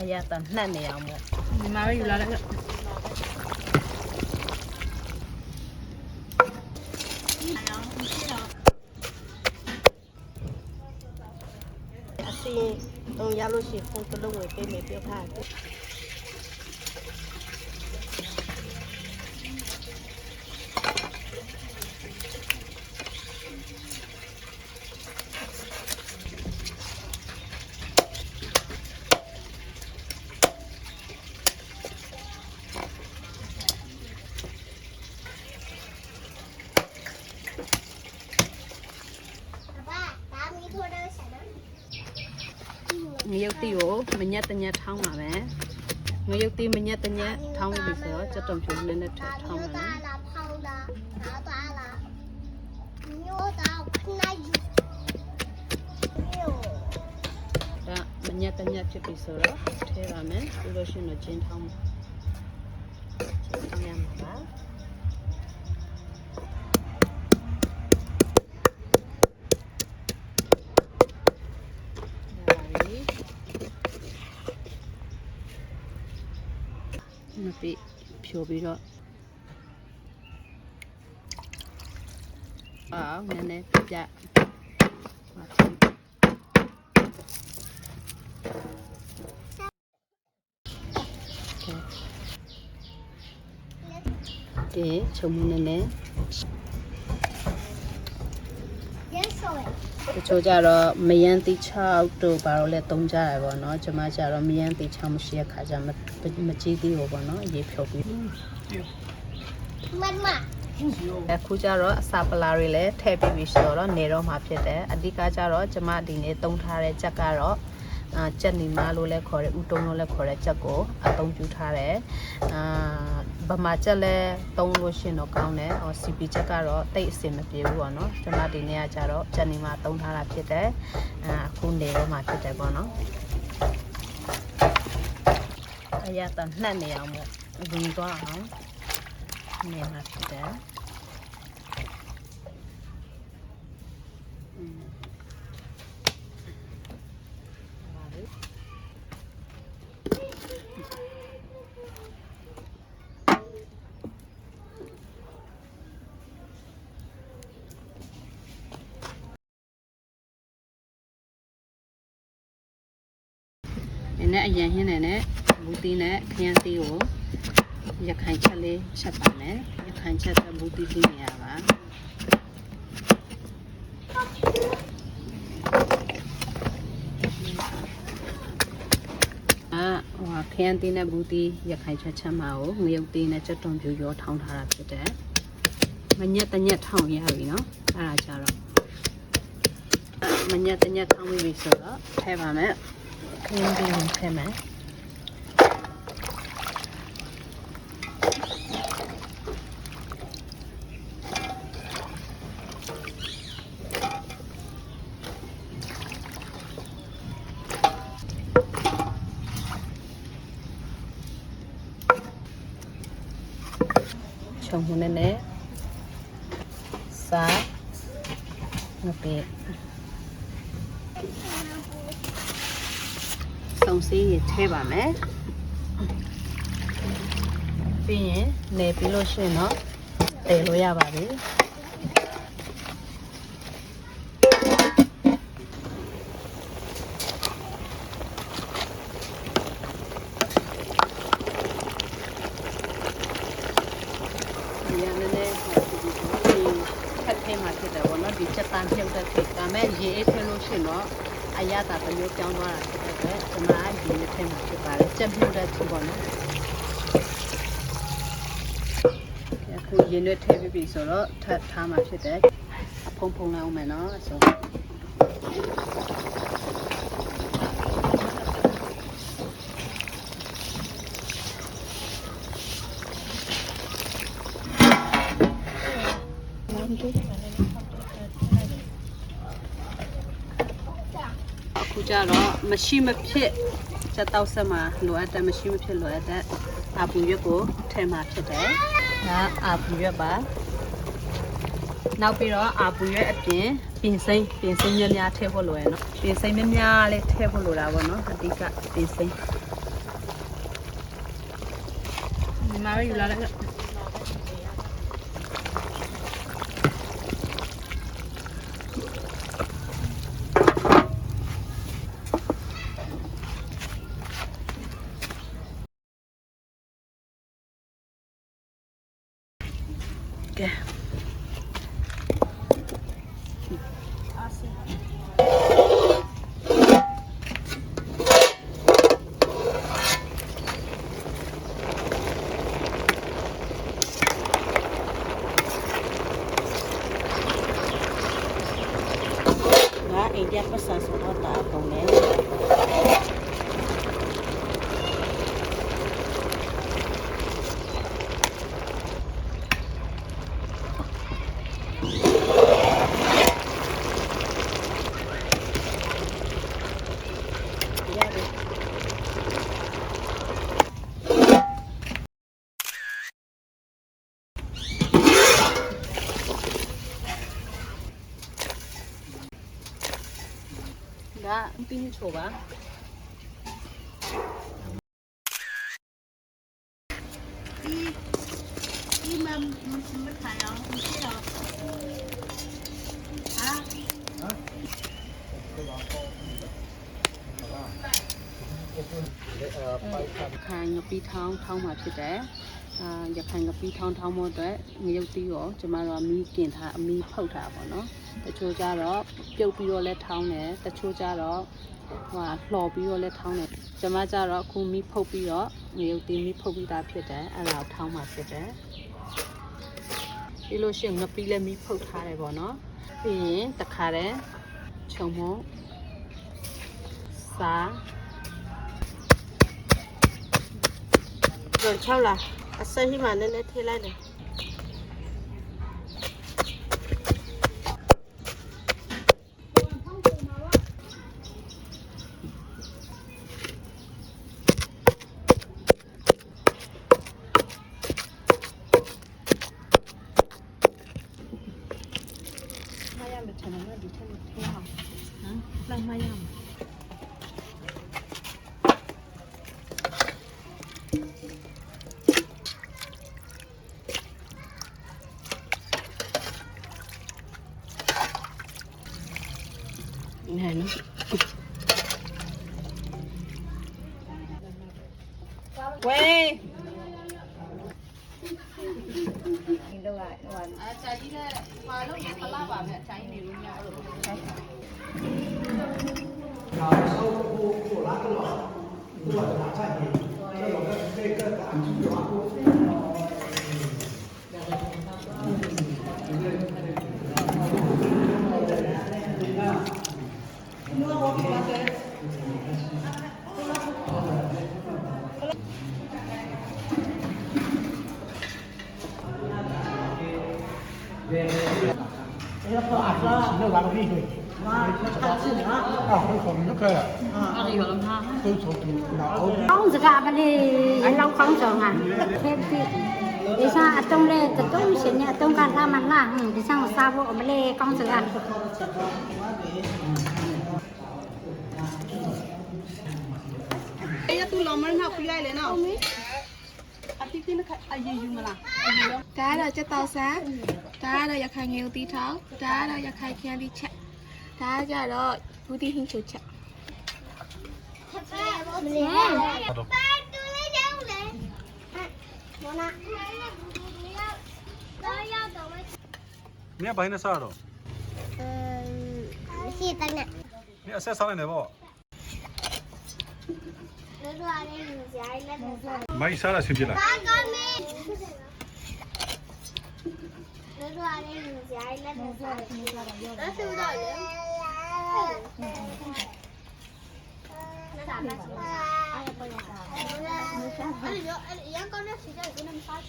အရသာနှက်နေအောင်ပေါ့ဒီမှာပဲယူလာလိုက်အစင်းတော့ရလို့ရှိရင်ဖုန်းတစ်လုံးဝယ်ပေးမယ်ပြောထားတယ် သေးကိုမညက်တညက်ထောင်းပါပဲငရုတ်သေးမညက်တညက်ထောင်းပြီဆိုတော့ကြက်တုံဖြူနည်းနည်းထောင်းပါမညက်တညက်ဖြစ်ပြီဆိုတော့ထဲပါမယ်ပြီးလို့ရှိရင်တော့ကျင်းထောင်းပါကျင်းထောင်းရမှာပါ မပိဖြိုပြီးတော့အောင်နည်းနည်းပြတဲ့ချုံမင်းနဲ့ တချို့ကြတော့မယန်းတိ6တို့ဘာလို့လဲတုံးကြရပါတော့ကျွန်မကြတော့မယန်းတိ6မရှိတဲ့ခါကျမမကြည့်သေးဘူးပေါ့နော်ရေဖြုတ်ပြီး妈妈，အခုကြတော့အစာပလာတွေလည်းထည့်ပြီးပြီဆိုတော့နေတော့မှာဖြစ်တယ်အဓိကကြတော့ကျွန်မဒီနေ့တုံးထားတဲ့ချက်ကတော့အာချက်နီမာလို့လည်းခေါ်တယ်ဥတုံးလို့လည်းခေါ်တဲ့ချက်ကိုအသုံးပြုထားတယ်အာ ဗမာချက်လည်းသုံးလို့ရှရင်တော့ကောင်းတယ်ဟော CP ချက်ကတော့တိတ်အဆင်မပြေဘူးပေါ့နော်ကျွန်မဒီနေ့ကကြတော့ချက်နီမာသုံးထားတာဖြစ်တယ်အာအခုနေတော့မှာဖြစ်တယ်ပေါ့နော်အရသာနှက်နေအောင်ပေါ့ဝင်သွားအောင်နေမှာဖြစ်တယ် နည်းနည်းအရင်ဟင်းနေနဲ့ဘူးတီးနဲ့ခရမ်းတီးကိုရခိုင်ချက်လေးချက်ပါမယ်ရခိုင်ချက်တဲ့ဘူးတီးတီးနေရပါအာဟိုဟာခရမ်းတင်းနဲ့ဘူးတီးရခိုင်ချက်ချက်မှာကိုငရုတ်တင်းနဲ့ကြက်သွန်ပြူရောထောင်းထားတာဖြစ်တယ်။မညက်တညက်ထောင်းရပြီနော်။အဲ့ဒါကြတော့မညက်တညက်ထောင်းပြီဆိုတော့ထဲပါမယ်။ ครีมบีนใช่ไหมชงหุ่นเน่ซาเงาเป စုံစည်းရထဲပါမယ်ပြီးရင်နေပြီးလို့ရှိရင်တော့တည်လို့ရပါပြီဒီရနေနေဟိုဒီဖက်ထဲမှာဖြစ်တယ်ဗောနော်ဒီချက်တန်းဖြုတ်တဲ့ခေတ်ကမဲ့ရေအေးထဲလို့ရှိရင်တော့အရသာတစ်မျိုးပြောင်းသွားတာဖြစ်တဲ့အ တွက်ကျွန်မဒီနေ့ထဲမှာဖြစ်ပါတယ်ချက်မြုပ်တဲ့သူပေါ့နော်အခုရင်ရွက်ထည့်ပြီးပြီဆိုတော့ထပ်ထားမှဖြစ်တယ်အဖုံဖုံလိုက်အောင်မယ်နော်ဆိုအ ကြတော့မရှိမဖြစ်ချက်တောက်ဆက်မှာလိုအပ်တဲ့မရှိမဖြစ်လိုအပ်တဲ့အာပူရွက်ကိုထည့်မှာဖြစ်တယ်။ဒါအာပူရွက်ပါ။နောက်ပြီးတော့အာပူရွက်အပြင်ပင်စိမ့်ပင်စိမ့်များများထည့်ဖို့လိုရနော်။ပင်စိမ့်များများလေးထည့်ဖို့လိုတာပေါ့နော်။အဓိကပင်စိမ့်။ဒီမှာရယူလာတဲ့ kasih nah, ini hindi ako sa sukota. 啊，你球吧。你你们不是没看呀？不是呀？啊？啊？可以吧？好吧。嗯，看那个鼻汤汤嘛，皮带。 အာရခိုင်ငပီးထောင်းထောင်းမို့အတွက်ငရုတ်သီးရောကျမတို့ကမီးกินထားအမီးဖုတ်ထားပါတော့တချို့ကြတော့ပြုတ်ပြီးတော့လဲထောင်းတယ်တချို့ကြတော့ဟိုလှော်ပြီးတော့လဲထောင်းတယ်ကျမကြတော့အခုမီးဖုတ်ပြီးတော့ငရုတ်သီးမီးဖုတ်ပြီးသားဖြစ်တယ်အဲ့ဒါကိုထောင်းမှာဖြစ်တယ်ပြီးလို့ရှိရင်ငပီးလည်းမီးဖုတ်ထားတယ်ပေါ့နော်ပြီးရင်တခါတည်းခြုံမို့စားတော့6လားအဆက်ရှိ 啊三十万的那天籁的。 ဒီတော့ကဟို အချာကြီးနဲ့ပါလို့ခလာပါပဲအချိုင်းနေလို့မရအဲ့လို ကောင်းစကားမလေးအလောက်ကောင်းဆောင်อ่ะဖက်ပြီးဒီစားအတုံးလေးတုံးရှင်နဲ့အတုံးကလာမလာဟင်းဒီစားကိုစားဖို့အမလေးကောင်းစကား အဲ့တူ น 그 가격이 그. 아, 그래서 이렇게 그래서 나오고. không giờ bên đi anh long không giờ ngàn thêm thì để sao ở trong đây tập trung xin nhà trong cả ra mặt là ừ, để sao sao bộ bên đây không giờ gà Ella tu lomar na kuya ile na. Ati tin ka ayi yumala. Tao sa ta rồi giặc hai nghèo tí tháo ta rồi giặc hai kia đi chạy ta giờ rồi vui đi hình chụp chạy Nia bahine sao rồi? Misi tăng nè. Nia sẽ sao này bố bộ? Mấy sao là sinh viên là? 那来不着人。那咋办？哎呀，不行了！哎，你刚才学校有个那么发钱。